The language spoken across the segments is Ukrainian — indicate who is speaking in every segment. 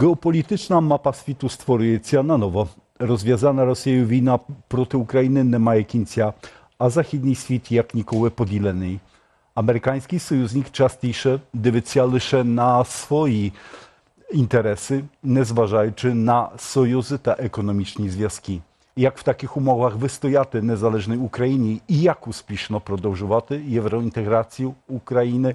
Speaker 1: Геополітична мапа світу створюється наново. Розв'язана Росією війна проти України не має кінця, а західний світ як ніколи поділений. Американський союзник частіше дивиться лише на свої інтереси, незважаючи на союзи та економічні зв'язки. Як в таких умовах вистояти незалежній Україні і як успішно продовжувати євроінтеграцію України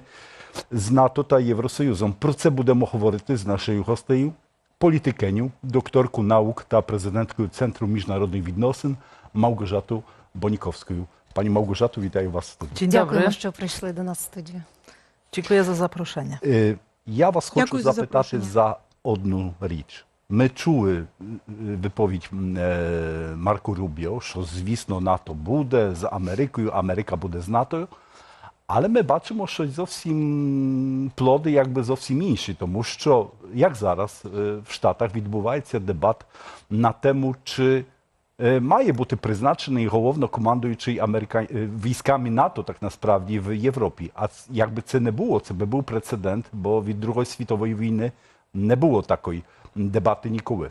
Speaker 1: з НАТО та Євросоюзом? Про це будемо говорити з нашою гостею, політикеню, докторку наук та президенткою Центру міжнародних відносин Мałgorzatą Bonikowską. Pani Małgorzato, witaję Was w studiu.
Speaker 2: Dzień
Speaker 3: Дякуємо,
Speaker 2: dobry.
Speaker 3: що прийшли до нас в студію.
Speaker 2: Dziękuję za zaproszenie.
Speaker 1: Е, Я вас хочу
Speaker 2: Дякую за
Speaker 1: запитати
Speaker 2: запрошення.
Speaker 1: за одну річ. Ми чули е, виповідь м, е, Марко Рубіо, що, звісно, НАТО буде з Америкою, Америка буде з НАТО. Але ми бачимо, що зовсім плоди якби зовсім інші, тому що як зараз е, в Штатах відбувається дебат на тему, чи е, має бути призначений головнокомандуючий Америка... е, військами НАТО, так насправді в Європі. А ц- якби це не було, це би був прецедент, бо від Другої світової війни не було такої дебати ніколи.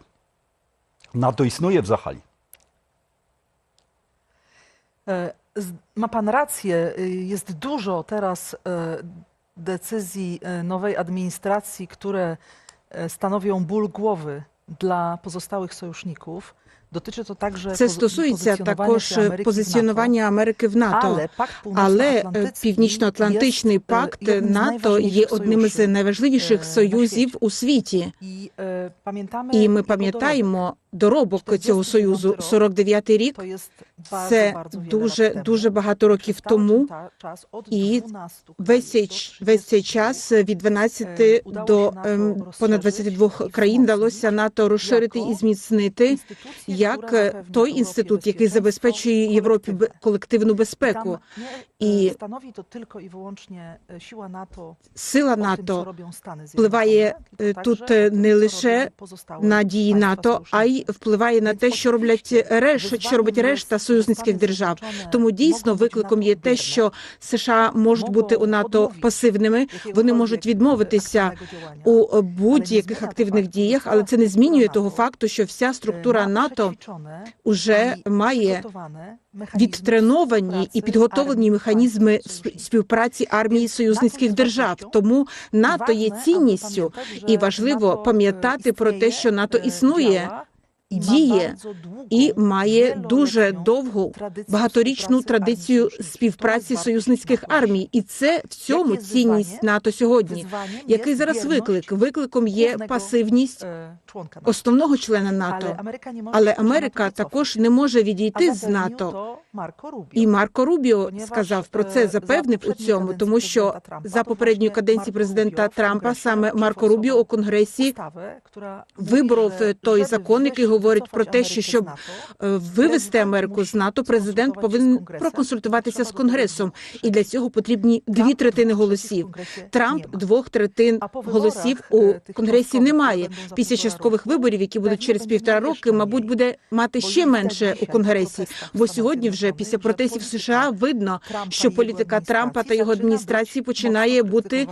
Speaker 1: НАТО існує взагалі.
Speaker 2: E, z- Ma pan rację, y, jest dużo teraz e, decyzji e, nowej administracji, które e, stanowią ból głowy dla pozostałych sojuszników. Dotyczy to także
Speaker 4: Це
Speaker 2: poz-
Speaker 4: стосується
Speaker 2: pozycjonowania
Speaker 4: також
Speaker 2: się Ameryki w
Speaker 4: позиціонування Америки в
Speaker 2: NATO.
Speaker 4: НАТО.
Speaker 2: Але пакт
Speaker 4: Але е,
Speaker 2: Північно-Атлантичний
Speaker 4: Північно-Атлантичний
Speaker 2: є, е,
Speaker 4: пакт
Speaker 2: одним з
Speaker 4: НАТО є
Speaker 2: найважливіших
Speaker 4: одним із
Speaker 2: союзів,
Speaker 4: найважливіших
Speaker 2: е, на
Speaker 4: союзів
Speaker 2: світі.
Speaker 4: у світі.
Speaker 2: І, е, пам'ятamy
Speaker 4: І ми
Speaker 2: його
Speaker 4: пам'ятаємо доробок цього союзу.
Speaker 2: рік.
Speaker 4: 49-й рік це дуже дуже багато років тому. І
Speaker 2: 12
Speaker 4: Весь цей, весь цей час від 12
Speaker 2: Е,
Speaker 4: до ем, понад
Speaker 2: і
Speaker 4: 22 країн вдалося НАТО розширити і зміцнити як е, той інститут, який забезпечує Європі колективну безпеку. І Сила НАТО впливає, е, тут е, не лише на дії НАТО, а й впливає на те, що роблять решта, що робить решта союзницьких держав. Тому дійсно викликом є те, що США можуть бути у НАТО пасивними, вони можуть відмовитися у будь-яких активних діях, але це не змінює того факту, що вся структура НАТО уже має відтреновані і підготовлені механізми сп- співпраці армії союзницьких держав. Тому НАТО є цінністю, і важливо пам'ятати про те, що НАТО існує, діє і має дуже довгу багаторічну традицію співпраці союзницьких армій, і це в цьому цінність НАТО сьогодні. Який зараз виклик? Викликом є пасивність основного члена НАТО. Але Америка також не може відійти з НАТО. І Марко Рубіо сказав про це, запевнив у цьому, тому що за попередньої каденції президента Трампа саме Марко Рубіо у конгресі виборов той закон, який говорить про те, що щоб е, вивести Америку з НАТО, президент повинен проконсультуватися з конгресом, і для цього потрібні дві третини голосів. Трамп двох третин голосів у конгресі немає. Після часткових виборів, які будуть через півтора роки, мабуть, буде мати ще менше у конгресі. Бо сьогодні, вже після протестів США, видно, що політика Трампа та його адміністрації починає бути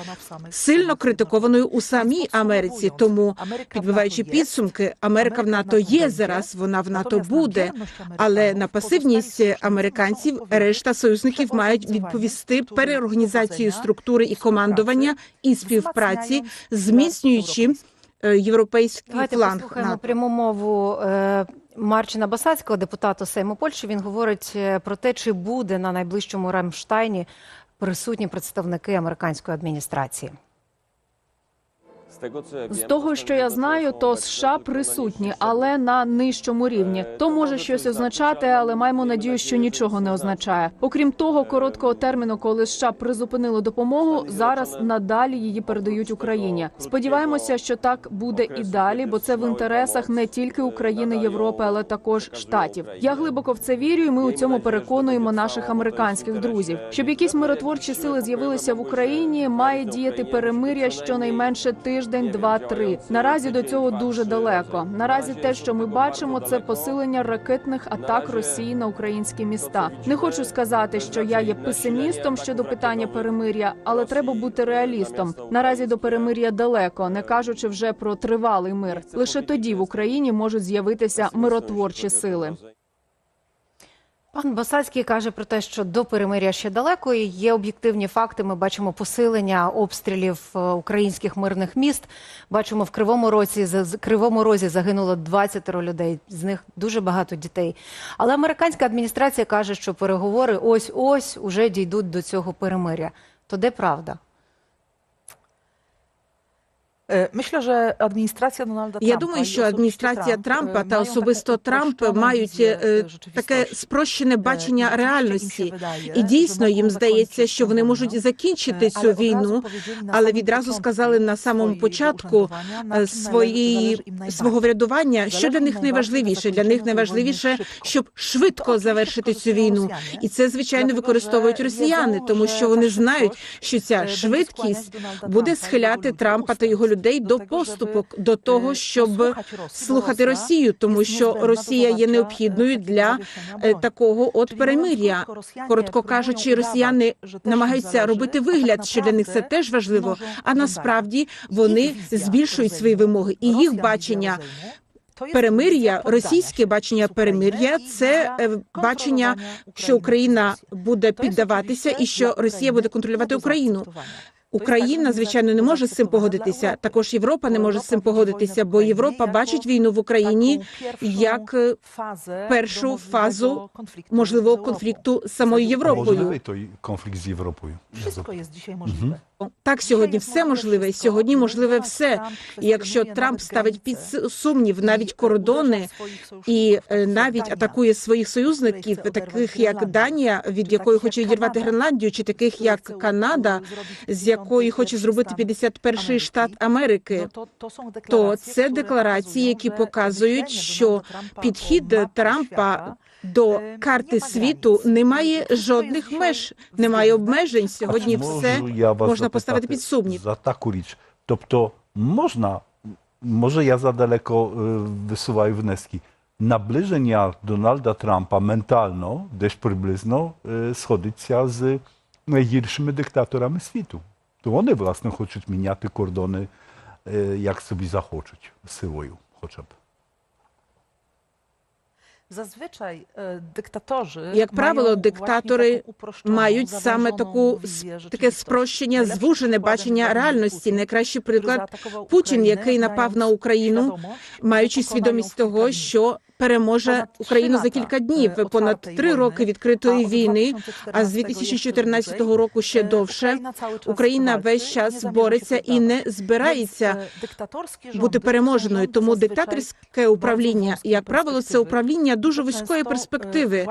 Speaker 4: сильно критикованою у самій Америці. Тому, підбиваючи підсумки, Америка в НАТО є зараз. Вона в НАТО буде, але на пасивність американців решта союзників мають відповісти переорганізацією структури і командування і співпраці, зміцнюючи е, європейський
Speaker 3: Давайте
Speaker 4: фланг
Speaker 3: послухаємо
Speaker 4: НАТО.
Speaker 3: пряму мову е, Марчина Басацького, депутата Сейму Польщі. Він говорить е, про те, чи буде на найближчому Рамштайні присутні представники американської адміністрації.
Speaker 5: З того, що я знаю, то США присутні, але на нижчому рівні. То може щось означати, але маємо надію, що нічого не означає. Окрім того, короткого терміну, коли США призупинили допомогу, зараз надалі її передають Україні. Сподіваємося, що так буде і далі, бо це в інтересах не тільки України, Європи, але також штатів. Я глибоко в це вірю, і ми у цьому переконуємо наших американських друзів. Щоб якісь миротворчі сили з'явилися в Україні, має діяти перемиря щонайменше тиждень тиждень, два, три. Наразі до цього дуже далеко. Наразі те, що ми бачимо, це посилення ракетних атак Росії на українські міста. Не хочу сказати, що я є песимістом щодо питання перемир'я, але треба бути реалістом. Наразі до перемир'я далеко, не кажучи вже про тривалий мир. Лише тоді в Україні можуть з'явитися миротворчі сили.
Speaker 3: Пан Басацький каже про те, що до перемиря ще далеко. і Є об'єктивні факти. Ми бачимо посилення обстрілів е, українських мирних міст. Бачимо в Кривому році за Кривому Розі загинуло 20 людей. З них дуже багато дітей. Але американська адміністрація каже, що переговори ось ось уже дійдуть до цього перемиря. То де правда?
Speaker 2: E, Myślę, że administracja Donalda
Speaker 4: Я думаю, що адміністрація
Speaker 2: Трамп,
Speaker 4: Трампа
Speaker 2: е,
Speaker 4: та особисто Трамп мають е,
Speaker 2: е,
Speaker 4: таке спрощене
Speaker 2: Е,
Speaker 4: бачення реальності, і дійсно їм здається, що вони можуть закінчити
Speaker 2: Е,
Speaker 4: цю війну, але відразу сказали на самому початку е, свої свого врядування, що для них найважливіше. Для них найважливіше, щоб швидко завершити цю війну, і це звичайно використовують росіяни, тому що вони знають, що ця
Speaker 2: е,
Speaker 4: швидкість буде
Speaker 2: Трампа
Speaker 4: схиляти Трампа та його людей
Speaker 2: уступу, до
Speaker 4: поступок, до того,
Speaker 2: е,
Speaker 4: щоб слухати Росію, тому що Росія є необхідною для е, такого от перемир'я. Коротко кажучи, росіяни намагаються робити вигляд, що для них це теж важливо. А насправді вони збільшують свої вимоги, і їх бачення перемир'я, російське бачення перемир'я це е, бачення, що Україна буде піддаватися і що Росія буде контролювати Україну.
Speaker 2: Zaakceptowania.
Speaker 4: Україна, звичайно, не може з цим погодитися. Також Європа не може з цим погодитися, бо Європа бачить війну в Україні як першу фазу можливого конфлікту з самою Європою.
Speaker 1: Можливий той конфлікт з Європою. Europą.
Speaker 2: є możliwe.
Speaker 4: Так, сьогодні все можливе. Сьогодні можливе все. І якщо Трамп ставить під сумнів навіть кордони і е, навіть атакує своїх союзників, таких як Данія, від якої хоче відірвати Гренландію, чи таких як Канада, з якої хоче зробити 51-й штат Америки, то це декларації, які показують, що підхід Трампа до карти світу не має жодних меж, немає обмежень. Сьогодні все можна поставити під сумнів.
Speaker 1: За таку річ. Тобто можна, може я задалеко е, висуваю внески, наближення Дональда Трампа ментально, десь приблизно, е, сходиться з найгіршими диктаторами світу. То вони, власне, хочуть міняти кордони, е, як собі захочуть, силою хоча б.
Speaker 2: Зазвичай
Speaker 4: Як правило, диктатори мають саме таку таке спрощення, звужене бачення реальності. Найкращий приклад Путін, який напав на Україну, маючи свідомість того, що переможе Україну за кілька днів.
Speaker 2: е,
Speaker 4: Понад три роки відкритої війни. А з
Speaker 2: 2014
Speaker 4: 2014
Speaker 2: ще
Speaker 4: року ще
Speaker 2: е,
Speaker 4: довше
Speaker 2: Україна
Speaker 4: весь час бореться і не збирається
Speaker 2: е,
Speaker 4: бути переможеною. Тому диктаторське управління, як правило, це управління дуже вузької перспективи.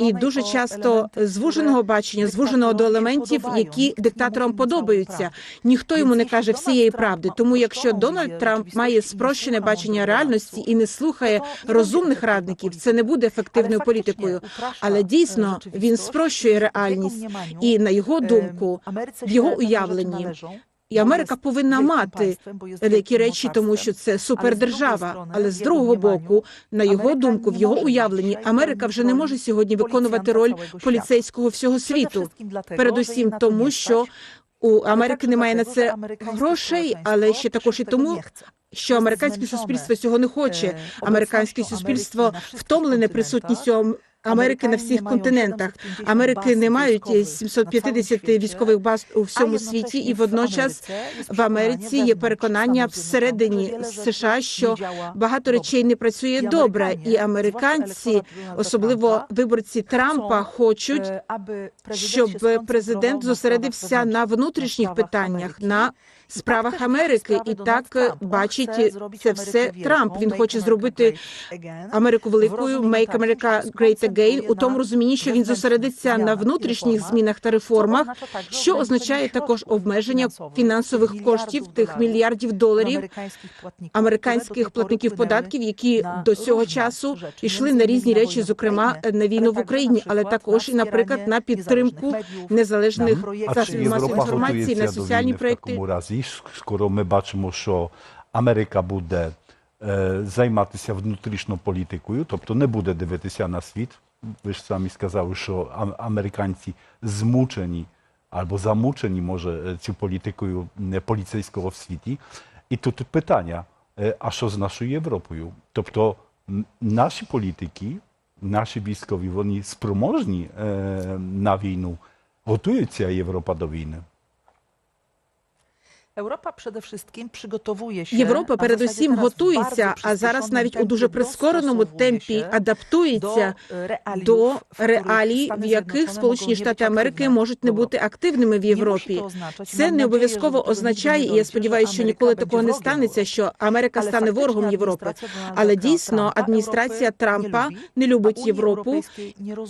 Speaker 4: І дуже часто звуженого бачення, звуженого до елементів, які диктаторам подобаються. Ніхто йому не каже всієї правди. Тому якщо
Speaker 2: uproszczoną
Speaker 4: Дональд Трамп має спрощене бачення реальності і не слухає
Speaker 2: nie będzie
Speaker 4: розумних радників, це не буде ефективною політикою. Але
Speaker 2: е,
Speaker 4: дійсно він спрощує реальність, і на його
Speaker 2: е,
Speaker 4: думку, в його уявленні. І Америка повинна мати деякі речі, тому що це супердержава. Але з другого боку, на його думку, в його уявленні, Америка вже не може сьогодні виконувати роль поліцейського всього світу. Передусім тому, що у Америки немає на це грошей, але ще також і тому, що американське суспільство цього не хоче.
Speaker 2: е,
Speaker 4: Американське суспільство втомлене присутністю Америки на всіх континентах. Америки не мають
Speaker 2: військових на
Speaker 4: 750 військових баз у всьому світі, і водночас в Америці є
Speaker 2: переконання
Speaker 4: всередині США, що багато речей не працює добре, і американці, особливо виборці Трампа, хочуть,
Speaker 2: е, аби
Speaker 4: щоб президент зосередився на внутрішніх питаннях, на справах Америки. І так бачить це все Трамп. Він хоче зробити. Америку великою Make America Great Again. у тому розумінні, що він зосередиться на внутрішніх змінах та реформах, що означає також обмеження фінансових коштів тих мільярдів доларів
Speaker 2: американських платників,
Speaker 4: податків, які до цього часу йшли на різні речі, зокрема на війну в Україні, але також і, наприклад, на підтримку незалежних засобів масової інформації на
Speaker 1: ситуації, скоро ми бачимо, що Америка буде займатися внутрішньою політикою, тобто не буде дивитися на світ. Ви ж самі сказали, що американці змучені albo zamuczeni może цю політикою поліцейського в світі. І тут питання, а що з нашою Європою? Тобто наші політики, наші військові, вони спроможні на війну? Готується Європа до війни?
Speaker 4: Європа передусім
Speaker 2: приготовує. Європа передусім
Speaker 4: готується, а зараз навіть у дуже прискореному темпі адаптується до реалій, в яких Сполучені Штати Америки можуть не бути активними в Європі. Це не обов'язково означає, і я сподіваюся, що ніколи такого не станеться, що Америка стане ворогом Європи. Але дійсно адміністрація Трампа не любить Європу,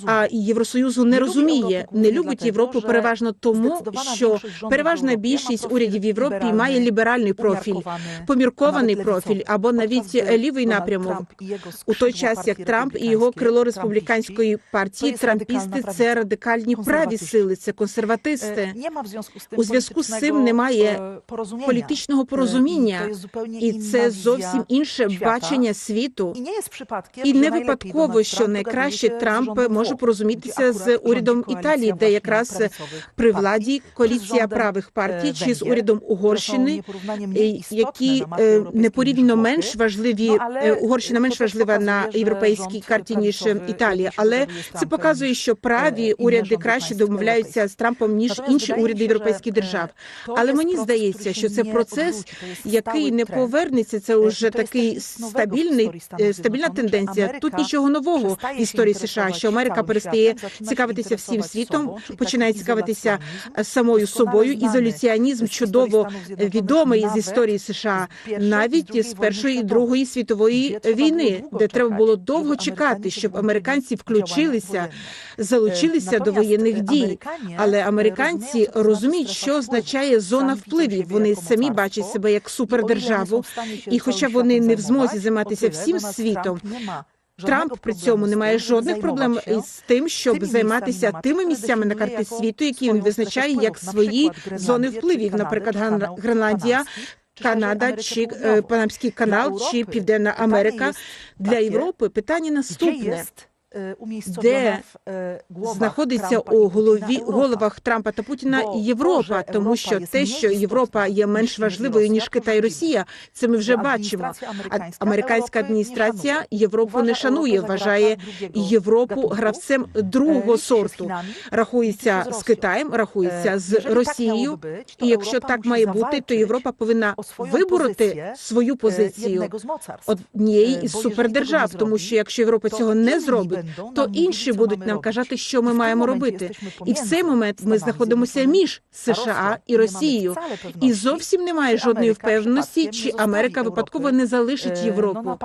Speaker 4: а євросоюзу не розуміє, не любить Європу переважно тому, що переважна більшість урядів Європи. Європі ліберальний профіль, поміркований профіль або навіть
Speaker 2: е,
Speaker 4: лівий напрямок. У той час як Трамп і його крило
Speaker 2: республіканської
Speaker 4: партії Трампісти це радикальні праві сили, це консерватисти. у зв'язку з цим немає політичного порозуміння. і це зовсім інше бачення світу.
Speaker 2: І не
Speaker 4: випадково, що найкраще Трамп може порозумітися з урядом Італії, де якраз при владі коаліція правих партій чи з урядом угорщини.
Speaker 2: Угорщини,
Speaker 4: е, які е, непорівняно менш важливі. Е, Угорщина менш важлива на європейській карті ніж Італія, але це показує, що праві уряди краще домовляються з Трампом ніж інші уряди європейських держав. Але мені здається, що це процес, який не повернеться. Це вже такий стабільний стабільна тенденція. Тут нічого нового в історії США, що Америка перестає цікавитися всім світом, починає цікавитися самою собою. Ізоляціонізм чудово відомий з історії США, навіть з першої і другої світової війни, де треба було довго чекати, щоб американці включилися, залучилися до воєнних дій. Але американці
Speaker 2: розуміють, що
Speaker 4: означає зона впливів. Вони самі бачать себе як супердержаву, і, хоча вони не в змозі займатися всім світом, Трамп при цьому не має жодних проблем із тим, щоб займатися тими місцями на карті світу, які він визначає як свої зони впливів, наприклад, Гренландія, Канада чи е, Панамський канал чи Південна Америка для Європи питання наступне де знаходиться у голові головах Трампа та Путіна Європа, тому що те, що Європа є менш важливою ніж Китай і Росія, це ми вже бачимо.
Speaker 2: американська
Speaker 4: адміністрація Європу не шанує, вважає Європу гравцем другого сорту. Рахується з Китаєм, рахується з Росією. І якщо так має бути, то Європа повинна вибороти свою позицію однієї із супердержав, тому що якщо Європа цього не зробить то інші будуть нам казати, що ми маємо робити. І в цей момент ми знаходимося між США і Росією. І зовсім немає жодної впевненості, чи Америка випадково не залишить Європу.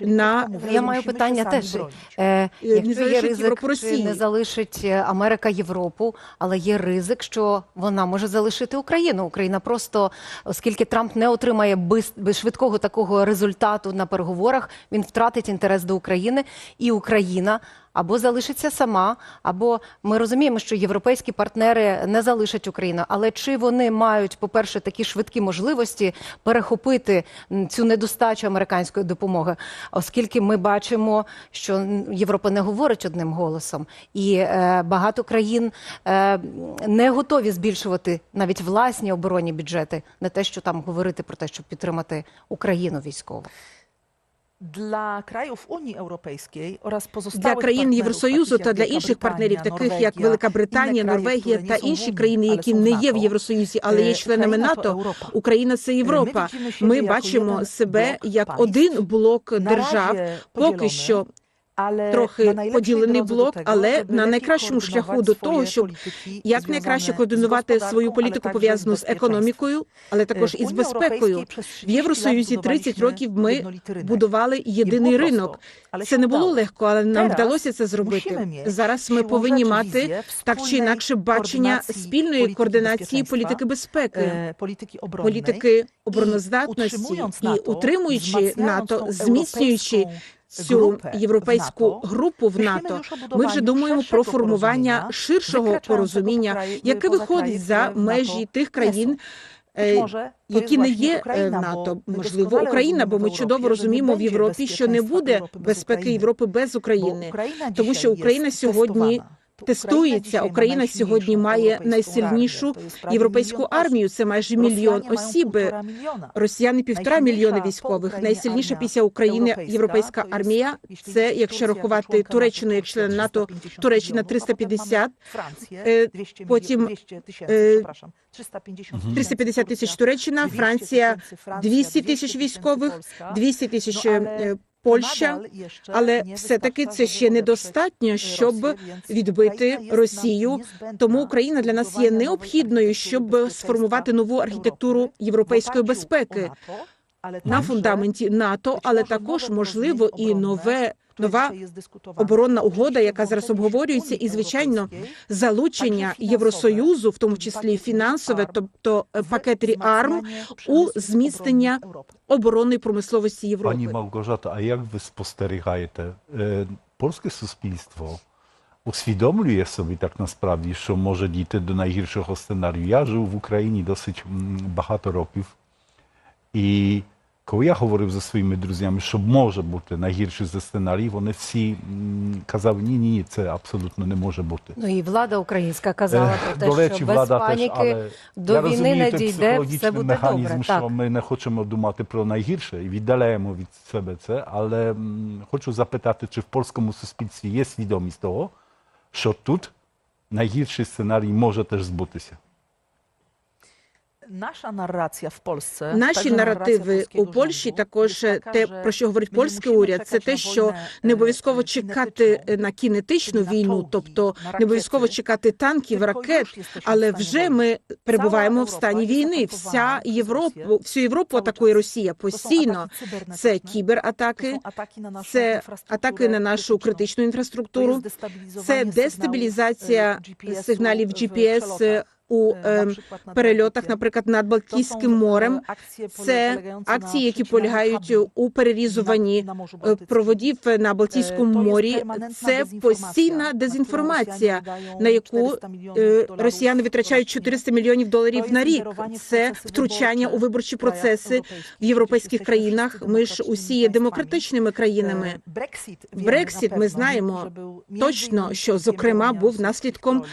Speaker 2: на
Speaker 3: я маю питання теж е, якщо є ризик, чи не залишить е, Америка Європу, але є ризик, що вона може залишити Україну. Україна просто оскільки Трамп не отримає без швидкого такого результату на переговорах, він втратить інтерес до України і Україна. Україна або залишиться сама, або ми розуміємо, що європейські партнери не залишать Україну. Але чи вони мають, по-перше, такі швидкі можливості перехопити цю недостачу американської допомоги, оскільки ми бачимо, що Європа не говорить одним голосом, і е, багато країн е, не готові збільшувати навіть власні оборонні бюджети, не те, що там говорити про те, щоб підтримати Україну військово.
Speaker 2: Для країв Унії Європейської oraz
Speaker 4: для країн Євросоюзу та для інших партнерів, таких як Велика Британія, Норвегія та інші країни, які не є в Євросоюзі, але є членами НАТО. Україна це Європа. Ми бачимо себе як один блок держав, поки що
Speaker 2: але
Speaker 4: трохи поділений блок, але на найкращому шляху до того, щоб як найкраще координувати свою політику пов'язану з економікою, але також із безпекою. В Євросоюзі 30 років ми будували єдиний ринок. Це не було легко, але нам вдалося це зробити. Зараз ми повинні мати так чи інакше бачення спільної координації політики безпеки, політики обороноздатності і утримуючи НАТО, зміцнюючи цю європейську групу в НАТО. Ми вже думаємо про формування ширшого порозуміння, яке виходить за межі тих країн. Е, які не є е, НАТО, можливо, Україна, бо ми чудово розуміємо в Європі, що не буде безпеки Європи без України, тому що Україна сьогодні Тестується Україна сьогодні має найсильнішу європейську армію. Це майже мільйон осіб. Росіяни півтора мільйони військових. Найсильніша після України
Speaker 2: європейська,
Speaker 4: армія. Це якщо рахувати Туреччину як член НАТО, Туреччина
Speaker 2: milionów, a potem
Speaker 4: 350,
Speaker 2: Francję,
Speaker 4: е,
Speaker 2: 200
Speaker 4: потім,
Speaker 2: milionów, 200 tysięcy,
Speaker 4: е,
Speaker 2: przepraszam, 350
Speaker 4: 350 тисяч Туреччина, Франція
Speaker 2: tysięcy
Speaker 4: 200
Speaker 2: 200
Speaker 4: тисяч військових,
Speaker 2: Polska.
Speaker 4: 200 тисяч
Speaker 2: Ну,
Speaker 4: е, е, Польща. Але все-таки це ще недостатньо, щоб відбити Росію. Тому Україна для нас є необхідною, щоб сформувати нову архітектуру європейської безпеки на фундаменті НАТО, але також можливо і нове нова оборонна угода, яка зараз обговорюється, і звичайно залучення Євросоюзу, в тому числі фінансове, тобто е, пакет РІАРМ у зміцнення оборонної промисловості
Speaker 1: Пані
Speaker 4: Європи.
Speaker 1: Małgorzata, a jak wy spostrzegaєте, е, польське суспільство усвідомлює собі так насправді, що може дійти до найгіршого сценарію. Я жив в Україні досить багато років. І коли я говорив зі своїми друзями, що може бути найгірший зі сценаріїв, вони всі казали, ні, ні, це абсолютно не може бути.
Speaker 3: Ну і влада українська казала
Speaker 1: Е,
Speaker 3: про те,
Speaker 1: До речі,
Speaker 3: що без
Speaker 1: влада
Speaker 3: паніки
Speaker 1: теж, але
Speaker 3: до
Speaker 1: я
Speaker 3: війни
Speaker 1: розумію
Speaker 3: не дійде, все буде
Speaker 1: механізм,
Speaker 3: добре.
Speaker 1: що
Speaker 3: Так.
Speaker 1: ми не хочемо думати про найгірше і віддаляємо від себе це, але м, хочу запитати, чи в польському суспільстві є свідомість того, що тут найгірший сценарій може теж збутися.
Speaker 2: Nasza narracja w Polsce,
Speaker 4: Наші наративи у Польщі також те, про що говорить польський уряд, це те, що не
Speaker 2: е,
Speaker 4: обов'язково
Speaker 2: е,
Speaker 4: чекати на кінетичну війну, тобто не обов'язково чекати танків, ракет, але вже ми перебуваємо в стані війни. Вся
Speaker 2: Росію
Speaker 4: всю Європу атакує. Росія постійно. Це кібератаки, це атаки на нашу критичну інфраструктуру, це дестабілізація
Speaker 2: e,
Speaker 4: сигналів GPS у е,
Speaker 2: nad
Speaker 4: перельотах, наприклад, над Балтійським
Speaker 2: e,
Speaker 4: морем.
Speaker 2: akcje
Speaker 4: Це акції, які полягають у перерізуванні е, проводів на Балтійському
Speaker 2: Е,
Speaker 4: морі. Це постійна дезінформація, на яку
Speaker 2: видають 400 мільйонів
Speaker 4: е,
Speaker 2: доларів
Speaker 4: росіяни витрачають
Speaker 2: щороcznie.
Speaker 4: 400 мільйонів доларів на рік. Це втручання у виборчі процеси в європейських країнах. Ми ж усі є демократичними країнами.
Speaker 2: Е, Брексіт,
Speaker 4: ми знаємо точно, що зокрема був наслідком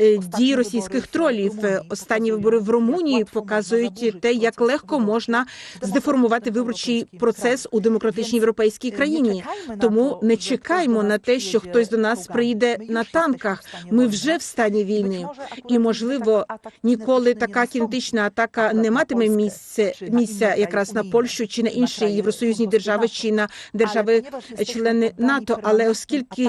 Speaker 4: е, дій російських тролів.
Speaker 2: Румунії
Speaker 4: Останні вибори в Румунії показують те, як легко можна здеформувати виборчий процес у демократичній європейській
Speaker 2: е,
Speaker 4: країні. Тому не
Speaker 2: що
Speaker 4: чекаймо на те, що хтось до нас приїде на танках. Ми вже в стані війни. І можливо, ніколи така кінетична атака не матиме місце місця якраз на Польщу чи на інші євросоюзні держави чи на
Speaker 2: держави-члени
Speaker 4: НАТО. Але оскільки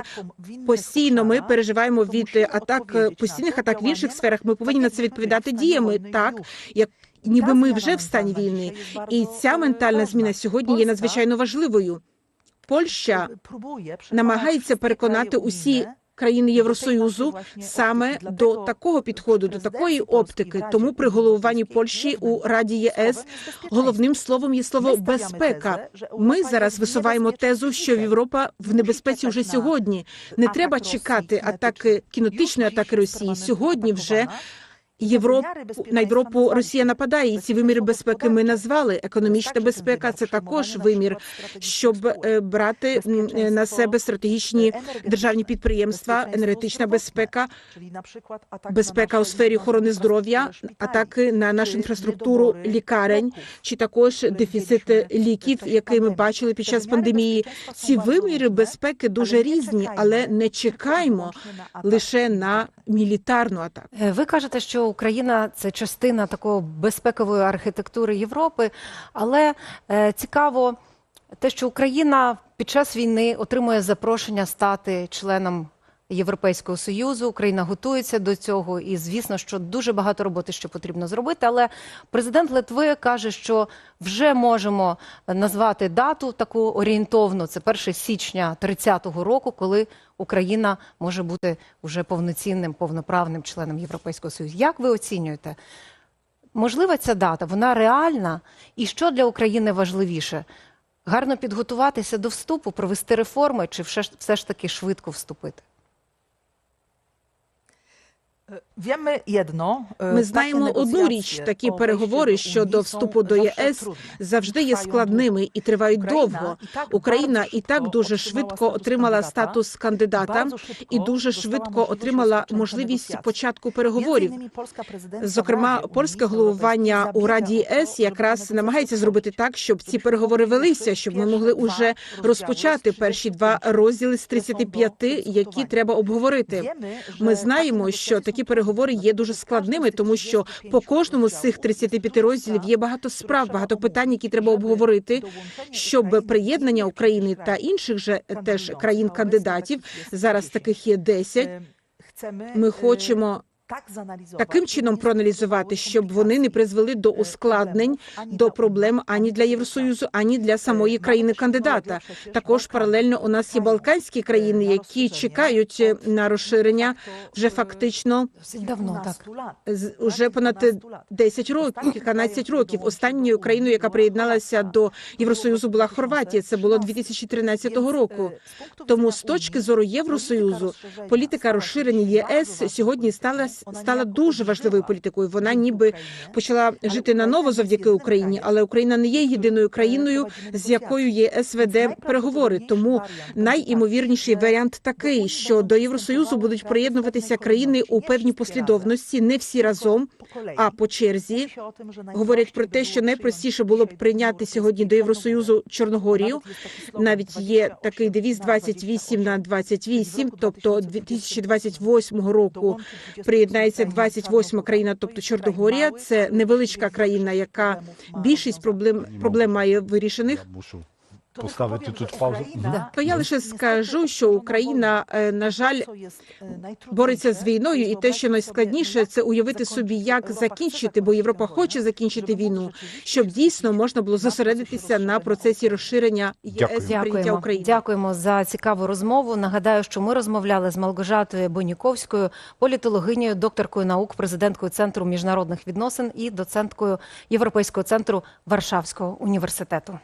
Speaker 4: постійно ми переживаємо від атак постійних атак в інших сферах. Ми повинні на це відповідати діями, так як ніби ми вже в стані війни. І ця ментальна зміна сьогодні є надзвичайно важливою. Польща намагається переконати усі країни Євросоюзу саме до такого підходу, до такої оптики. Тому при головуванні Польщі у Раді ЄС головним словом є слово безпека. Ми зараз висуваємо тезу, що Європа в небезпеці вже сьогодні. Не треба чекати атаки кінетичної атаки Росії. Сьогодні вже. Європу на Європу. Росія нападає, і ці виміри безпеки ми назвали. Економічна безпека це також вимір, щоб е, брати е, на себе стратегічні державні підприємства, енергетична безпека, безпека у сфері охорони здоров'я, атаки на нашу інфраструктуру лікарень, чи також дефіцит ліків, який ми бачили під час пандемії. Ці виміри безпеки дуже різні, але не чекаймо лише на мілітарну атаку.
Speaker 3: Е, Ви кажете, що Україна це частина такої безпекової архітектури Європи, але е, цікаво те, що Україна під час війни отримує запрошення стати членом Європейського союзу. Україна готується до цього, і звісно, що дуже багато роботи ще потрібно зробити. Але президент Литви каже, що вже можемо назвати дату таку орієнтовну. Це 1 січня 30-го року, коли Україна може бути вже повноцінним, повноправним членом Європейського союзу. Як ви оцінюєте? Можлива ця дата, вона реальна, і що для України важливіше? Гарно підготуватися до вступу, провести реформи, чи все ж, таки швидко вступити?
Speaker 2: Wiemy jedno. e,
Speaker 4: Ми знаємо одну річ: такі переговори щодо вступу до ЄС завжди є складними і тривають довго. Україна і так дуже швидко отримала статус кандидата і дуже швидко отримала можливість початку переговорів. Зокрема, польське головування у Раді ЄС якраз намагається зробити так, щоб ці переговори велися, щоб ми могли уже розпочати перші два розділи з
Speaker 2: що są
Speaker 4: 35, які треба обговорити. Ми знаємо, що
Speaker 2: negocjacje
Speaker 4: такі переговори є дуже складними, тому що по кожному з цих 35 розділів є багато справ, багато питань, які треба обговорити, щоб приєднання України та інших же теж країн-кандидатів зараз таких є 10, Ми хочемо таким чином проаналізувати, щоб вони не призвели до ускладнень, до проблем ані для Євросоюзу, ані для самої країни-кандидата. Також паралельно у нас є балканські країни, які чекають е, на розширення вже фактично
Speaker 3: Давно, так.
Speaker 4: уже понад 10 років, 15 років. Останньою країною, яка приєдналася до Євросоюзу, була Хорватія. Це було 2013 року. Тому з точки зору Євросоюзу політика розширення ЄС сьогодні стала стала дуже важливою політикою. Вона ніби почала жити наново завдяки Україні, але Україна не є єдиною країною, з якою ЄС веде переговори. Тому найімовірніший варіант такий, що до Євросоюзу будуть приєднуватися країни у певній послідовності, не всі разом, а по черзі. Говорять про те, що найпростіше було б прийняти сьогодні до Євросоюзу Чорногорію. Навіть є такий девіз 28 на 28, тобто 2028 року приєднається 28 країна, тобто Чорногорія. Це невеличка країна, яка більшість проблем проблем має вирішених.
Speaker 1: Postawić тут паузу.
Speaker 4: То я лише скажу, що Україна, е, на жаль, бореться з війною, і те, що найскладніше, це уявити собі, як закінчити, бо Європа хоче закінчити війну, щоб дійсно можна було зосередитися на процесі розширення ЄС прийняття України.
Speaker 3: Дякуємо за цікаву розмову. Нагадаю, що ми розмовляли з Малгожатою Боніковською, політологинею, докторкою наук, президенткою Центру міжнародних відносин і доценткою Європейського центру Варшавського університету.